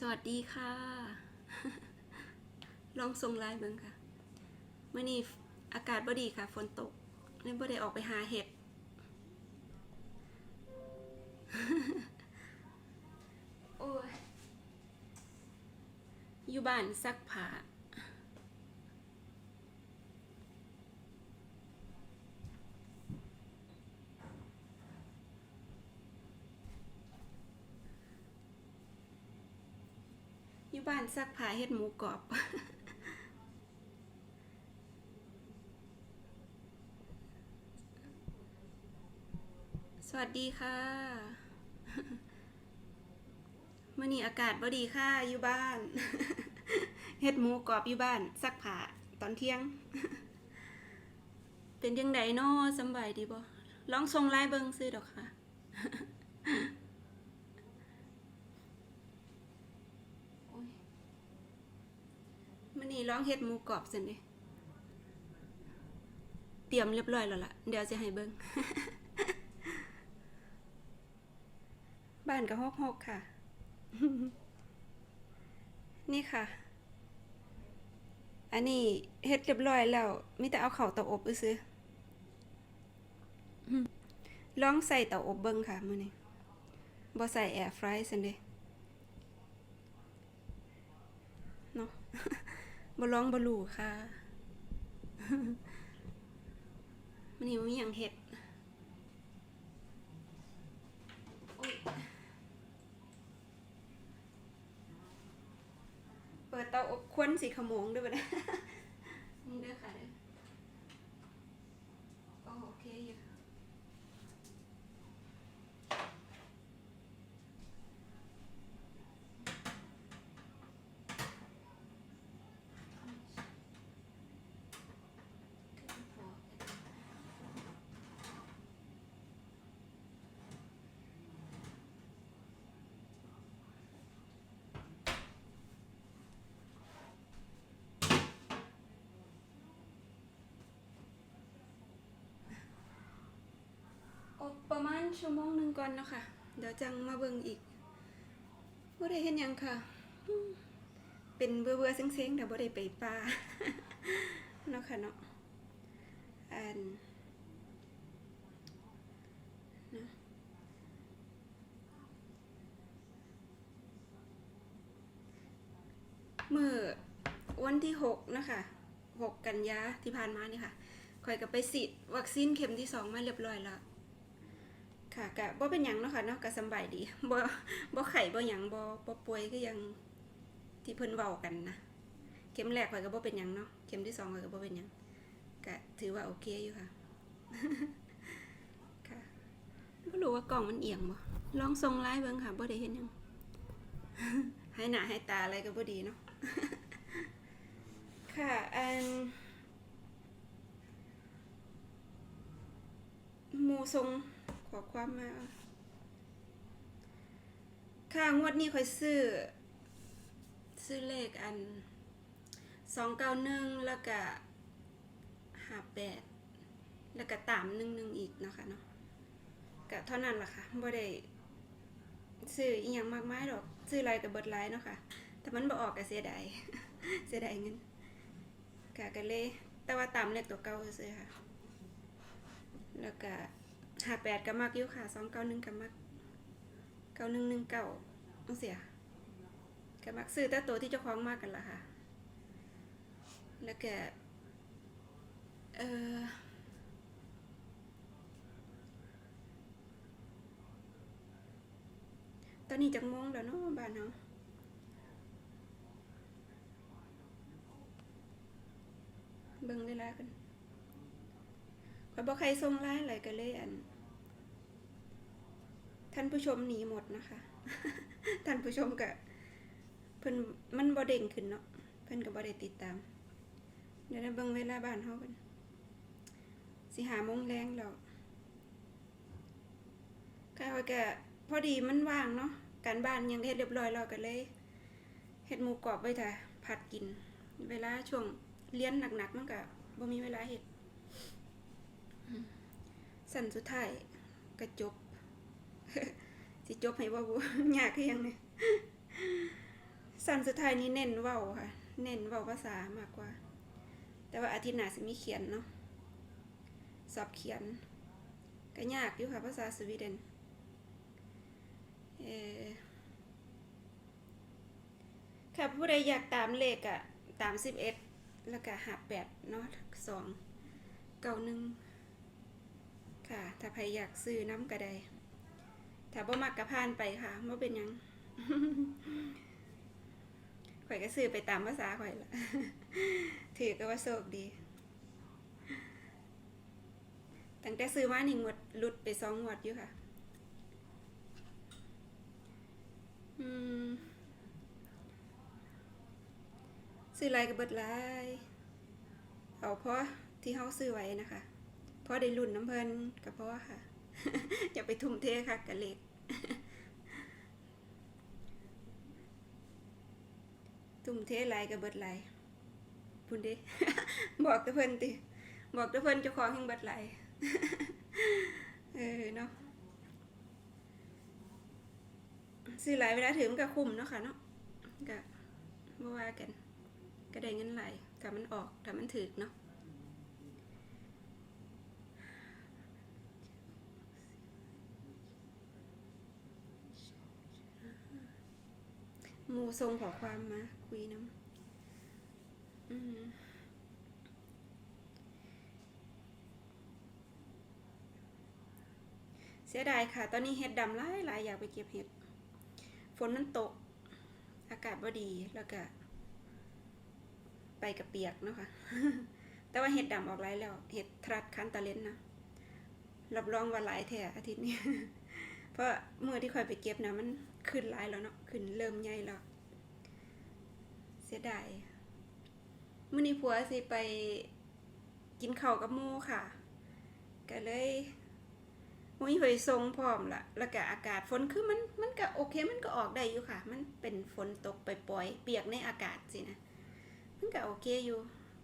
สวัสดีค่ะ ลองส่งไลน์เบิ่งค่ะเมื่อนี้อากาศบ่ดีค่ะฝนตกเลยบ่ได้ออกไปหาเห็ด โอ้ย อยู่บ้านซักผ้า อยู่บ้านซักผ้าเฮ็ดหมูกรอบ สวัสดีค่ะมื่อนี้อากาศบ่ดีค่ะอยู่บ้านเฮ็ดหมูกรอบอยู่บ้านซักผ้าตอนเที่ยง เป็นยังไงน้อสบายดีบ่ลองส่งไลน์เบิ่งซื้อดอกค่ะ โอ้ยมื่อนี้ ร้องเฮ็ดหมูกรอบสินเด้เตรียมเรียบร้อยแล้วล่ะ เดี๋ยวจะให้เบิ่งบ้านก็ฮกฮกค่ะ นี่ค่ะ อันนี้เฮ็ดเรียบร้อยแล้วมีแต่เอาเข้าเตาอบซื้อลองใส่เตาอบเบิ่งค่ะมื้อนี้บ่ใส่แอร์ฟรายซั่นเด้เนาะ บ่ลองบ่รู้ค่ะมันนี้บ่มีอยังเห็ดเปิดเตาอบควันสีขมงด้วยบ่เนี่ย นี่เด้อค่ะเด้อโอโอเคอยู่ อบประมาณ ชั่วโมงหนึ่งก่อนเนาะค่ะ เดี๋ยวจังมาเบิ่งอีกบ่ได้เห็นยังค่ะ เป็นเบื่อเบื่อๆเซ็งๆแต่บ่ได้ไปป่าเนาะค่ะเนาะอันนะเมื่อวันที่หกนะคะหกกันยาที่ผ่านมานี่ค่ะข่อยก็ไปฉีดวัคซีนเข็มที่สองมาเรียบร้อยแล้ว ค่ะกะบ่เป็นหยังเนาะค่ะเนาะก็สบายดีบ่บ่ไข้บ่หยังบ่บ่ป่วยคือหยังที่เพิ่นเว้ากันนะเข็มแรกข่อยก็บ่เป็นหยังเนาะเข็มที่สองข่อยก็บ่เป็นหยังก็ถือว่าโอเคอยู่ค่ะค่ะบ่รู้ว่ากล้องมันเอียงบ่ลองส่งไลน์เบิ่งค่ะบ่ได้เห็นหยังให้หน้าให้ตาอะไรก็บ่ดีเนาะค่ะอันหมู่ทรง อความมา ค่ะ งวดนี้ค่อยซื้อ ซื้อเลขอันสองเก้าหนึ่งแล้วก็ห้าแปดแล้วก็ตามหนึ่งหนึ่งอีกเนาะคะเนาะก็เท่านั้นละค่ะบ่ได้ซื้ออีหยังมากมายดอกซื้ออะไรกับเบิดไลายเนาะค่ะ แต่มันบ่ออกก็เสียดายเสียดายเงินก็ก็เลยแต่ว่าตามเลขตัวเก่าซื้อค่ะ แล้วก็ หาแปดก็มักยู่ค่ะสองเก้าหนึ่งก็มักเก้าหนึ่งหนึ่งเก้าต้องเสียก็มักซื้อแต่ตัวที่เจ้าของมากกันละค่ะ แล้วก็เออตอนนี้จักโมงแล้วเนาะบ้านเนาะเบิ่งเวลากันข่อยบอกใครส่งไลน์อะไรก็เลยอัน ท่านผู้ชมหนีหมดนะคะ ท่านผู้ชมก็เพิ่นมันบ่เด้งขึ้นเนาะเพิ่นก็บ่ได้ติดตาม เดี๋ยวนะเบิ่งเวลาบ้านเฮากันสิหาโมงแรงแล้วก็ว่าก็พอดีมันว่างเนาะการบ้านยังเฮ็ดเรียบร้อยแล้วก็เลยเฮ็ดหมูกรอบไว้ถ้าผัดกิน เวลาช่วงเรียนหนักๆมันก็บ่มีเวลาเฮ็ดสั่นสุดท้ายก็จบ สิจบให้บ่บ่ยากคือยังเนี่ยสันสุดท้ายนี้เน้นเว้าค่ะ เน้นเว้าภาษามากกว่า แต่ว่าอาทิตย์หน้าสิมีเขียนเนาะสอบเขียน ก็ยากอยู่ค่ะภาษาสวีเดนเออค่ะผู้ใดอยากตามเลขอะตามสิบเอ็ดแล้วก็หาแปดเนาะสองเก้าหนึ่งค่ะ ถ้าใครอยากซื้อน้ำก็ได้ ถ้าบ่มักกระพานไปค่ะบ่เป็นยังข่อยก็ซื้อไปตามภาษาข่อยละถือก็ว่าโชคดี ตั้งแต่ซื้อมาหนี่งวดหลุดไปสองงวดอยู่ค่ะ อืมซื้อลายก็เบิดลายเอาเพราะที่เฮาซื้อไว้นะคะ เพราะได้รุ่นน้ำเพิ่นก็เพราะค่ะ อย่าไปทุ่มเทค่ะกับเลขทุ่มเทหลายก็เบิดหลายพุ่นด้บอกต่เพิ่นติ บอกต่เพิ่นเจ้าของแห่งเบิดหลายเออเนาะซื้อหลายเวลาถึงมันก็คุ้มเนาะค่ะเนาะก็บ่ว่ากัน ก็ได้เงินไหลายถ้ามันออกถ้ามันถึกเนาะ หมูทรงขอความมา คุยน้ำอืมเสียดายค่ะ ตอนนี้เห็ดดำหลายหลายอยากไปเก็บเห็ด ฝนมันตก อากาศบ่ดีแล้วก็ ไปกับเปียกเนาะค่ะ แต่ว่าเห็ดดำออกหลายแล้ว เห็ดทรัดคันตะเลนนะ รับรองว่าหลายแท้อาทิตย์นี้ เพราะเมื่อที่คอยไปเก็บนะมันขึ้นลายแล้วเนาะขึ้นเริ่มใหญ่แล้ว เสียดายมื้อนี้ผัวสิไปกินข้าวกับมู่ค่ะ ก็เลยมุ้ยหอยทรงพร้อมละแล้วก็อากาศฝนคือมันมันก็โอเคมันก็ออกได้อยู่ค่ะ มันเป็นฝนตกไปปล่อยๆเปียกในอากาศสินะมันก็โอเคอยู่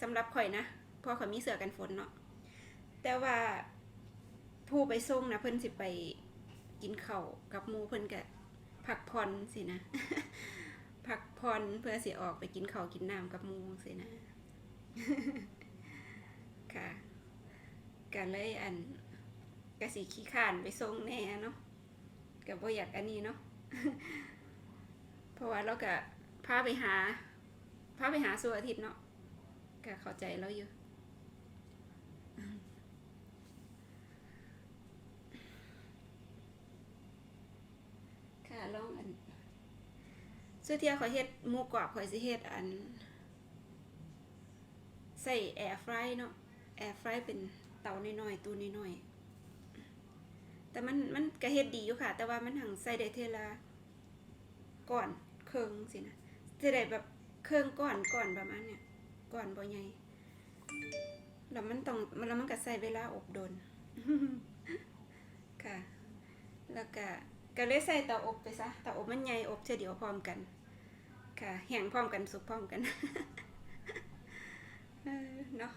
สำหรับข่อยนะเพอข่อยมีเสื้อกันฝนเนาะแต่ว่าผู้ไปส่งนะเพิ่นสิไป กินข้าวกับมูเพิ่นก็พักผ่อนสินะพักผ่อนเพื่อเสิออกไปกินข้าวกินน้ำกับมูสินะ ค่ะก็เลยอันกะสีขี้ขานไปส่งแน่เนาะกับบ่อยากอันนี้เนาะเพราะว่าเราก็พาไปหาพาไปหาสู่อาทิตย์เนาะก็เข้าใจเราอยู่ ค่ะลองอัน สุดเที่ยข่อยเฮ็ดหมูกรอบข่อยสิเฮ็ดอันใส่แอร์ฟรายเนาะแอร์ฟรายเป็นเตาน้อยๆตู้น้อยๆแต่มันมันก็เฮ็ดดีอยู่ค่ะ แต่ว่ามันหังใส่ได้เทละก่อนเครื่องสินะจะได้แบบเครื่องก่อนก่อนประมาณเนี้ยก่อนบ่ใหญ่แล้วมันต้องแล้วมันก็ใส่เวลาอบโดนค่ะ แล้วก็ ก็เลยใส่เตาอบไปซะเตาอบมันใหญ่อบเทีเดียวพร้อมกัน ค่ะแห้งพร้อมกันสุกพร้อมกันเออเนาะ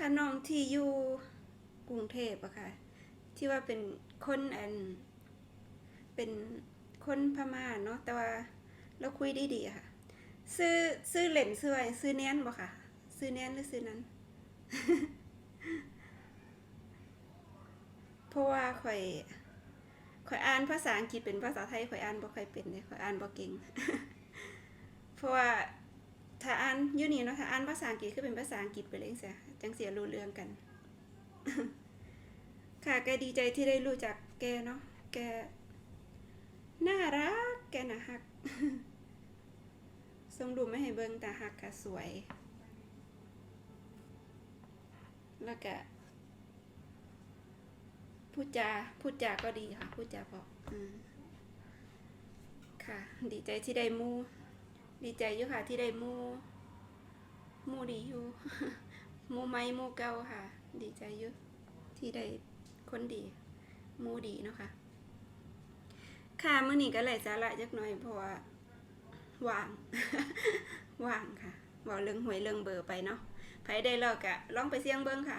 ค่ะน้องที่อยู่กรุงเทพอะค่ะ ที่ว่าเป็นคนอัน เป็นคนพม่าเนาะแต่ว่าเราคุยได้ดีค่ะ ซื้อซื้อเหรนซื้ออะไว้ซื้อแนนบ่ค่ะ ซื้อแนนหรือซื้อนั้น เพราะว่าข่อยข่อยอ่านภาษาอังกฤษเป็นภาษาไทยข่อยอ่านบ่ค่อยเป็นเลยข่อยอ่านบ่เก่ง เพราะว่าถ้าอ่านอยู่นี่เนาะถ้าอ่านภาษาอังกฤษคือเป็นภาษาอังกฤษไปเลยเสีย จังเสียรู้เรื่องกัน ค่ะแกดีใจที่ได้รู้จักแกเนาะแกน่ารักแกนะฮักส่งรูไม่ให้เบิ่งแต่ฮักค่ะสวย แล้วก็พูดจาพูดจาก็ดีค่ะพูดจาเพราะอืมค่ะ ดีใจที่ได้มู ดีใจอยู่ค่ะที่ได้มู มูดีอยู่ มูไม้มูเก่าค่ะ ดีใจอยู่ที่ได้คนดีมูดีเนาะค่ะ ค่ะมื้อนี้ก็เลยสาระจักหน่อยเพราะว่าว่างว่างค่ะเว้าเรื่องหวยเรื่องเบอร์ไปเนาะไผได้เลิกอะลองไปเสี่ยงเบิ่งค่ะ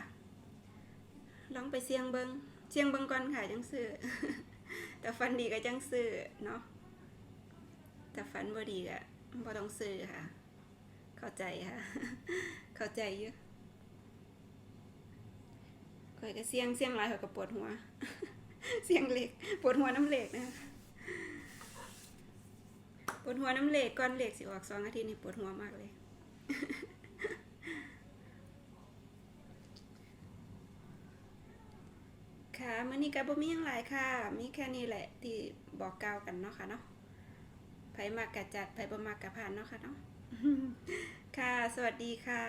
ลองไปเสี่ยงเบิ่งเสี่ยงเบิ่งก่อนค่ะจังซื้อแต่ฟันดีก็จังซื้อเนาะแต่ฟันบ่ดีก็บ่ต้องซื้อค่ะ เข้าใจค่ะ เข้าใจอยู่ข่ อยก็เสี่ยงเสี่ยงลายข่อยก็ปวดหัว เสี่ยงเหล็กปวดหัวน้ำเหล็กนะปวดหัวน้ำเหล็กก่อนเหล็กสิออกสองอาทิตย์นี่ปวดหัวมากเลยค่ะมื้อนี้ก็บ่มีหยังหลายค่ะ มีแค่นี้แหละที่บอกกล่าวกันเนาะค่ะเนาะไผมากกะจัดไผบ่มากกะผ่านเนาะค่ะเนาะค่ะ สวัสดีค่ะ